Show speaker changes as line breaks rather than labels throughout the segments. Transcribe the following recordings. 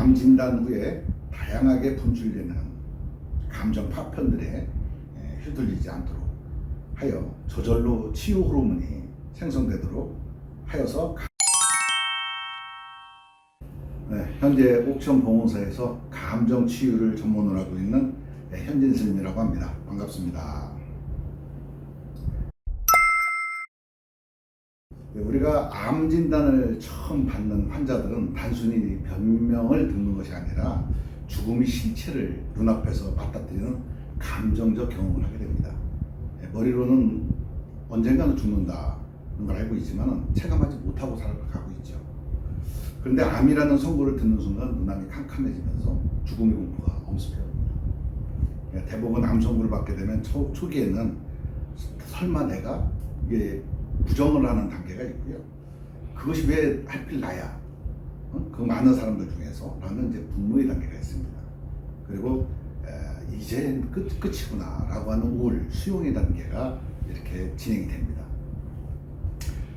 암 진단 후에 다양하게 분출되는 감정 파편들에 에, 휘둘리지 않도록 하여 저절로 치유 호르몬이 생성되도록 하여서 가- 네, 현재 옥천 봉원사에서 감정 치유를 전문으로 하고 있는 네, 현진 스님이라고 합니다. 반갑습니다. 우리가 암 진단을 처음 받는 환자들은 단순히 변명을 듣는 것이 아니라 죽음의 실체를 눈앞에서 맞닥뜨리는 감정적 경험을 하게 됩니다. 네, 머리로는 언젠가는 죽는다는 걸 알고 있지만 체감하지 못하고 살아가고 있죠. 그런데 암이라는 선고를 듣는 순간 눈앞이 캄캄해지면서 죽음의 공포가 엄습해옵니다. 네, 대부분 암 선고를 받게 되면 초, 초기에는 설마 내가 이게 부정을 하는 단계가 있고요. 그것이 왜 하필 나야? 어? 그 많은 사람들 중에서 라는 이제 분노의 단계가 있습니다. 그리고 에, 이제 끝, 끝이구나 라고 하는 우울, 수용의 단계가 이렇게 진행이 됩니다.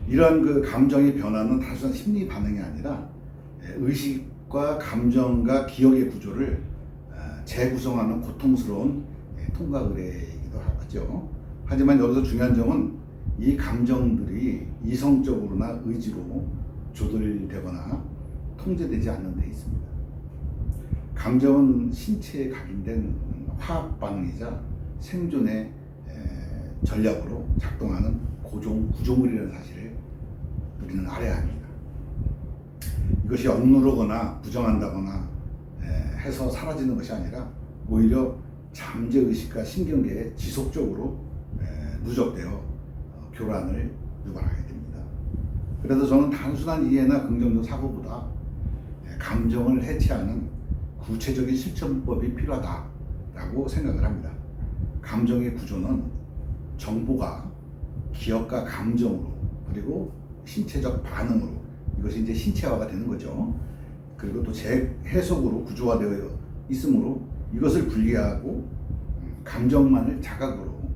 이러한 그 감정의 변화는 단순한 심리 반응이 아니라 에, 의식과 감정과 기억의 구조를 어, 재구성하는 고통스러운 예, 통과 의례이기도 하죠. 하지만 여기서 중요한 점은 이 감정들이 이성적으로나 의지로 조절되거나 통제되지 않는 데 있습니다. 감정은 신체에 각인된 화학 반응이자 생존의 에, 전략으로 작동하는 고종 구조물이라는 사실을 우리는 알아야 합니다. 이것이 억누르거나 부정한다거나 에, 해서 사라지는 것이 아니라 오히려 잠재 의식과 신경계에 지속적으로 에, 누적되어 어, 교란을 유발하게 됩니다. 그래서 저는 단순한 이해나 긍정적 사고보다 에, 감정을 해체하는 구체적인 실천법이 필요하다라고 생각을 합니다. 감정의 구조는 정보가 기억과 감정으로 그리고 신체적 반응으로 이것이 이제 신체화가 되는 거죠. 그리고 또 재해석으로 구조화되어 있으므로 이것을 분리하고 음, 감정만을 자각으로 어,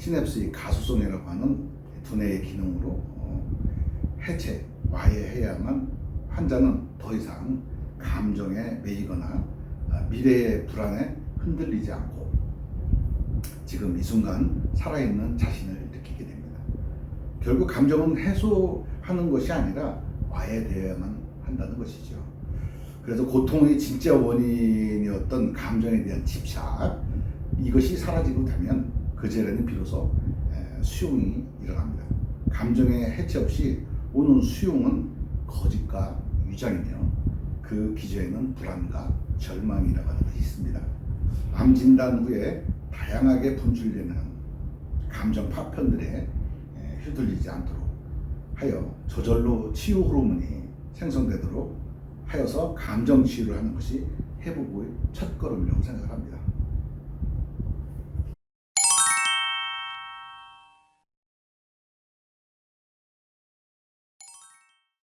시냅스의 가소성이라고 하는 두뇌의 기능으로 어, 해체, 와해해야만 환자는 더 이상 감정에 매이거나 아, 미래의 불안에 흔들리지 않고 지금 이 순간 살아있는 자신을 느끼게 됩니다. 결국 감정은 해소하는 것이 아니라 와해되어야만 한다는 것이죠. 그래서 고통의 진짜 원인이었던 감정에 대한 집착 이것이 사라지고 되면 그 재래는 비로소 에, 수용이 일어납니다. 감정의 해체 없이 오는 수용은 거짓과 위장이며 그 기저에는 불안과 절망이라고 하는 것이 있습니다. 암 진단 후에 다양하게 분출되는 감정 파편들에 에, 휘둘리지 않도록 하여 저절로 치유 호르몬이 생성되도록 하여서 감정 치유를 하는 것이 회복의 첫 걸음이라고 생각합니다.